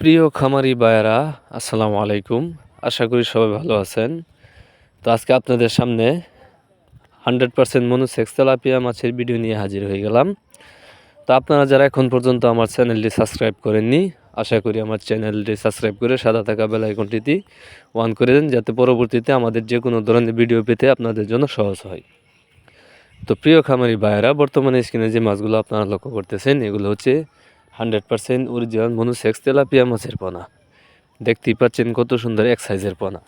প্রিয় খামারি বায়রা আসসালামু আলাইকুম। আশা করি সবাই ভালো আছেন। তো আজকে আপনাদের সামনে হান্ড্রেড পার্সেন্ট মনুসেক্স তেলাপিয়া মাছের ভিডিও নিয়ে হাজির হয়ে গেলাম। তো আপনারা যারা এখন পর্যন্ত আমার চ্যানেলটি সাবস্ক্রাইব করেননি, আশা করি আমার চ্যানেলটি সাবস্ক্রাইব করে সাদা থাকা বেল আইকনটিতে অন করে দেন, যাতে পরবর্তীতে আমাদের যে কোনো ধরনের ভিডিও পেতে আপনাদের জন্য সহজ হয়। তো প্রিয় খামারি বায়রা বর্তমানে স্ক্রিনে যে মাছগুলো আপনারা লক্ষ্য করতেছেন, এগুলো হচ্ছে hundred percent original monosex tilapia মাছের পোনা। দেখতেই পাচ্ছেন কত সুন্দর এক সাইজের পোনা।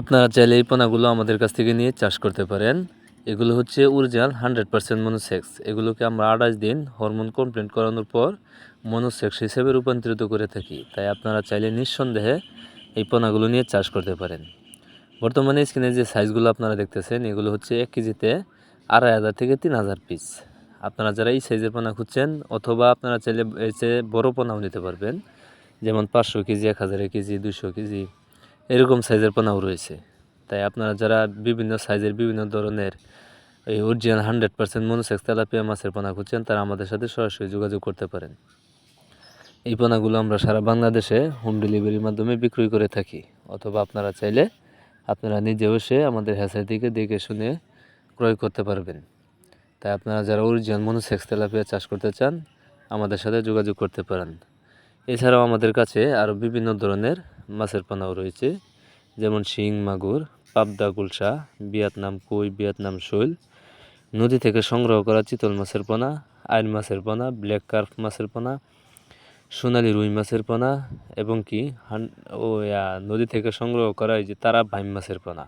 আপনারা চাইলে এই পোনাগুলো আমাদের কাছ থেকে নিয়ে চাষ করতে পারেন। এগুলো হচ্ছে অরিজিনাল হান্ড্রেড পার্সেন্ট মনোসেক্স। এগুলোকে আমরা আঠাশ দিন হরমোন কমপ্লেন্ট করানোর পর মনোসেক্স হিসেবে রূপান্তরিত করে থাকি। তাই আপনারা চাইলে নিঃসন্দেহে এই পোনাগুলো নিয়ে চাষ করতে পারেন। বর্তমানে স্ক্রিনে যে সাইজগুলো আপনারা দেখতেছেন, এগুলো হচ্ছে এক কেজিতে আড়াই হাজার থেকে তিন হাজার পিস। আপনারা যারা এই সাইজের পোনা খুঁজছেন অথবা আপনারা চাইলে এর চেয়ে বড়ো পোনাও নিতে পারবেন, যেমন পাঁচশো কেজি, এক হাজার কেজি দুশো কেজি, এরকম সাইজের পোনাও রয়েছে। তাই আপনারা যারা বিভিন্ন সাইজের বিভিন্ন ধরনের এই original hundred percent monosex tilapia মাছের পোনা খুঁজছেন, তারা আমাদের সাথে সরাসরি যোগাযোগ করতে পারেন। এই পোনাগুলো আমরা সারা বাংলাদেশে হোম ডেলিভারির মাধ্যমে বিক্রয় করে থাকি। অথবা আপনারা চাইলে আপনারা নিজে বসে আমাদের হ্যাসাই থেকে দেখে শুনে ক্রয় করতে পারবেন। তাই আপনারা যারা অরিজিনাল মনোসেক্স তেলাপিয়া চাষ করতে চান, আমাদের সাথে যোগাযোগ করতে পারেন। এছাড়াও আমাদের কাছে আরও বিভিন্ন ধরনের মাছের পোনাও রয়েছে, যেমন শিং, মাগুর, পাবদা, গুলশা, ভিয়েতনাম কই, ভিয়েতনাম শৈল। নদী থেকে সংগ্রহ করা চিতল মাছের পোনা আইন মাছের পোনা, ব্ল্যাক কার্ফ মাছের পোনা, সোনালি রুই মাছের পোনা, এবং কি ও নদী থেকে সংগ্রহ করা এই যে তারা ভাইম মাছের পোনা।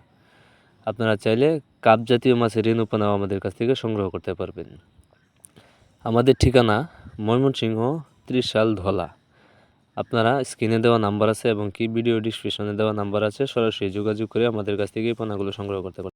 আপনারা চাইলে কাপ জাতীয় মাছের ঋণ পোনাও আমাদের কাছ থেকে সংগ্রহ করতে পারবেন। আমাদের ঠিকানা ময়মনসিংহ, ত্রিশাল, ধলা। আপনারা স্ক্রিনে দেওয়া নাম্বার আছে এবং কি ভিডিও ডিসক্রিপশনে দেওয়া নাম্বার আছে, সরাসরি যোগাযোগ করে আমাদের কাছ থেকে এই পোনাগুলো সংগ্রহ করতে পারেন